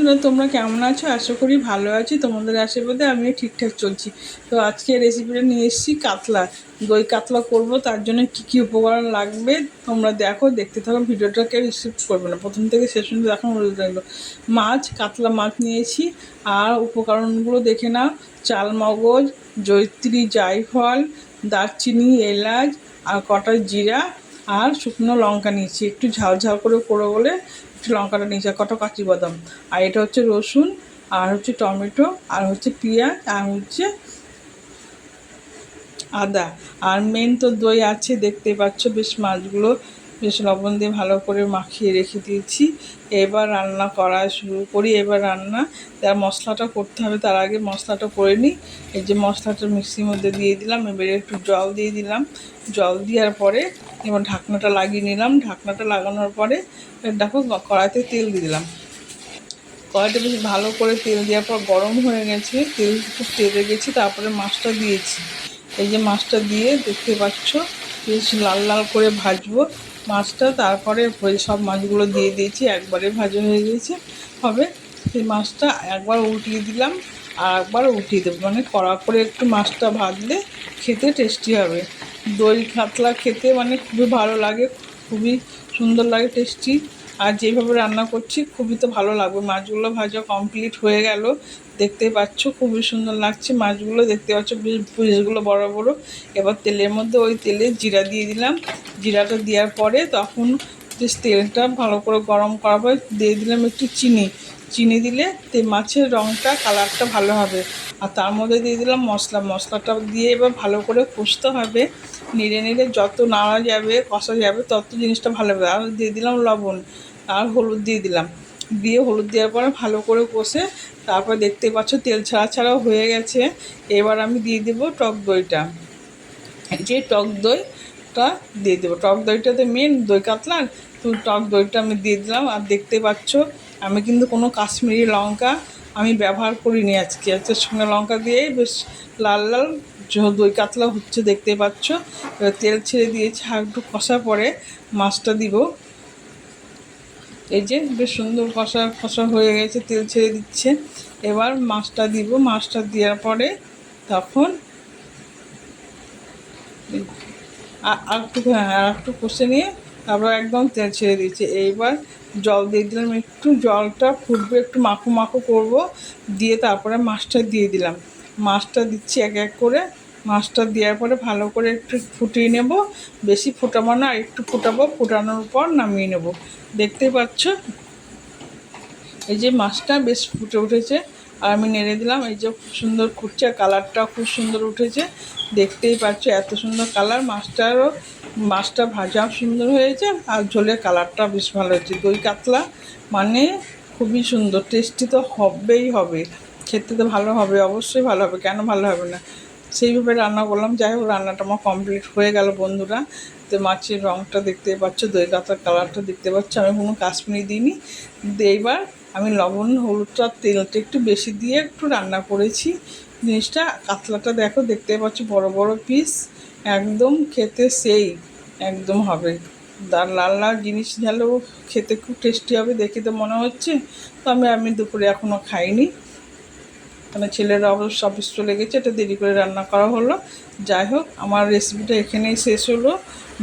বন্ধুরা, তোমরা কেমন আছো? আশা করি ভালো আছি। তোমাদের আশীর্বাদে আমিও ঠিকঠাক চলছি। তো আজকে রেসিপিটা নিয়ে এসেছি কাতলা। দই কাতলা করব, তার জন্য কী কী উপকরণ লাগবে তোমরা দেখো, দেখতে থাকো ভিডিওটাকে রিসিভ করবে না। প্রথম থেকে শেষ পর্যন্ত এখন বলতে থাকল মাছ, কাতলা মাছ নিয়েছি। আর উপকরণগুলো দেখে নাও। চাল মগজ জৈত্রী জায়ফল, দারচিনি, এলাচ, আর কটা জিরা। আর শুকনো লঙ্কা নিয়েছি। একটু ঝাল ঝাল করে করো বলে একটু লঙ্কাটা নিয়েছি, আর কটা কাঁচি বাদাম। আর এটা হচ্ছে রসুন, আর হচ্ছে টমেটো, আর হচ্ছে পেঁয়াজ, আর হচ্ছে আদা। আর মেন তো দই আছে, দেখতে পাচ্ছ, বেশ মাছগুলো বেশ লবণ দিয়ে ভালো করে মাখিয়ে রেখে দিয়েছি। এবার রান্না করা শুরু করি, এবার রান্না। তার মশলাটা করতে হবে, তার আগে মশলাটা করে নিই। এই যে মশলাটা মিক্সির মধ্যে দিয়ে দিলাম, এবারে একটু জল দিয়ে দিলাম। জল দেওয়ার পরে এবার ঢাকনাটা লাগিয়ে নিলাম। ঢাকনাটা লাগানোর পরে, দেখো, কড়াইতে তেল দিয়ে দিলাম। কড়াইটা বেশ ভালো করে তেল দেওয়ার পর গরম হয়ে গেছে। তেল তেলে গেছে, তারপরে মাছটা দিয়েছি। এই যে মাছটা দিয়ে দেখতে পাচ্ছ, বেশ লাল লাল করে ভাজবো মাছটা। তারপরে সব মাছগুলো দিয়ে দিয়েছি, একবারে ভাজা হয়ে গেছে। হবে সেই মাছটা একবার উল্টিয়ে দিলাম, আর একবার উঠিয়ে দেবো। মানে কড়া করে একটু মাছটা ভাজলে খেতে টেস্টি হবে। দই কাতলা খেতে মানে খুবই ভালো লাগে, খুবই সুন্দর লাগে টেস্টি আর যেভাবে রান্না করছি, খুবই তো ভালো লাগবে। মাছগুলো ভাজা কমপ্লিট হয়ে গেল, দেখতে পাচ্ছ, খুবই সুন্দর লাগছে। মাছগুলো দেখতে পাচ্ছ পিসগুলো বড় বড় এবার তেলের মধ্যে ওই তেলে জিরা দিয়ে দিলাম। জিরাটা দেওয়ার পরে তখন বেশ তেলটা ভালো করে গরম করার পরে দিয়ে দিলাম একটু চিনি। চিনি দিলে তে মাছের রঙটা কালারটা ভালো হবে। আর তার মধ্যে দিয়ে দিলাম মশলা। মশলাটা দিয়ে এবার ভালো করে কষতে হবে। নেড়ে নেড়ে যত নাড়া যাবে, কষা যাবে, তত জিনিসটা ভালো হবে। আর দিয়ে দিলাম লবণ আর হলুদ দিয়ে দিলাম। দিয়ে হলুদ দেওয়ার পরে ভালো করে কষে তারপর দেখতে পাচ্ছ তেল ছাড়া ছাড়াও হয়ে গেছে। এবার আমি দিয়ে দেবো টক দইটা। যে টক দইটা দিয়ে দেবো। টক দইটা তো মেন দই কাতলার, তো টক দইটা আমি দিয়ে দিলাম। আর দেখতে পাচ্ছ আমি কিন্তু কোনো কাশ্মীরি লঙ্কা আমি ব্যবহার করিনি আজকে। আজকে সঙ্গে লঙ্কা দিয়েই বেশ লাল লাল দই কাতলা হচ্ছে দেখতে পাচ্ছ। এবার তেল ছেড়ে দিয়েছি, আর একটু কষা পরে মাছটা দিব। এই যে বেশ সুন্দর কষা কষা হয়ে গেছে, তেল ছেড়ে দিচ্ছে। এবার মাছটা দিব। মাছটা দেওয়ার পরে তখন আর একটু হ্যাঁ আর একটু কষে নিয়ে তারপর একদম তেল ছেড়ে দিচ্ছে এইবার জল দিয়ে দিলাম। একটু জলটা ফুটবে, একটু মাখো মাখো করব। দিয়ে তারপরে মাছটা দিয়ে দিলাম। মাছটা দিচ্ছি এক এক করে। মাছটা দেওয়ার পরে ভালো করে একটু ফুটিয়ে নেব। বেশি ফুটাবো না, একটু ফুটাবো। ফুটানোর পর নামিয়ে নেব। দেখতে পাচ্ছ? এই যে মাছটা বেশ ফুটে উঠেছে। আর আমি নেড়ে দিলাম, এই যে খুব সুন্দর ফুটছে কালারটাও খুব সুন্দর উঠেছে। দেখতেই পাচ্ছ এত সুন্দর কালার, মাছটারও, মাছটা ভাজাও সুন্দর হয়েছে আর ঝোলের কালারটা বেশ ভালো হয়েছে। দই কাতলা মানে খুবই সুন্দর টেস্টি তো হবেই হবে। খেতে তো ভালো হবে, অবশ্যই ভালো হবে, কেন ভালো হবে না? সেইভাবে রান্না করলাম, যাই হোক রান্নাটা আমার কমপ্লিট হয়ে গেল বন্ধুরা। তো মাছের রঙটা দেখতে পাচ্ছ, দই কাতলার কালারটা দেখতে পাচ্ছ, আমি কোনো কাশ্মীরি দিইনি। এইবার আমি লবণ হলুদটা তেলটা একটু বেশি দিয়ে একটু রান্না করেছি। জিনিসটা কাতলাটা দেখো, দেখতে পাচ্ছ বড় বড় পিস একদম খেতে সেই, একদম হবে। দার লাল লাল জিনিস ঝালেও খেতে খুব টেস্টি হবে, দেখে তো মনে হচ্ছে। তো আমি আমি দুপুরে এখনও খাইনি। মানে ছেলেরা অবশ্য অফিস চলে গেছে, এটা দেরি করে রান্না করা হলো। যাই হোক, আমার রেসিপিটা এখানেই শেষ হলো।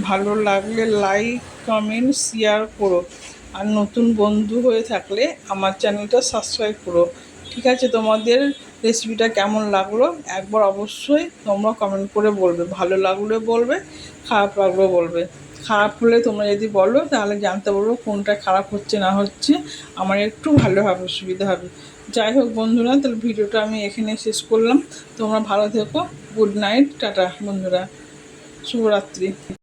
ভালো লাগলে লাইক কমেন্ট শেয়ার করো। আর নতুন বন্ধু হয়ে থাকলে আমার চ্যানেলটা সাবস্ক্রাইব করো। ঠিক আছে, তোমাদের রেসিপিটা কেমন লাগল? একবার অবশ্যই তোমরা কমেন্ট করে বলবে। ভালো লাগলে বলবে, খারাপ লাগলেও বলবে। খারাপ হলে তোমরা যদি বলো, তাহলে জানতে পারব কোনটা খারাপ হচ্ছে, না হচ্ছে। আমার একটু ভালো হবে, সুবিধা হবে। যাই হোক বন্ধুরা, তাহলে ভিডিওটা আমি এখানে শেষ করলাম। তোমরা ভালো থেকো। গুড নাইট, টাটা বন্ধুরা। শুভরাত্রি।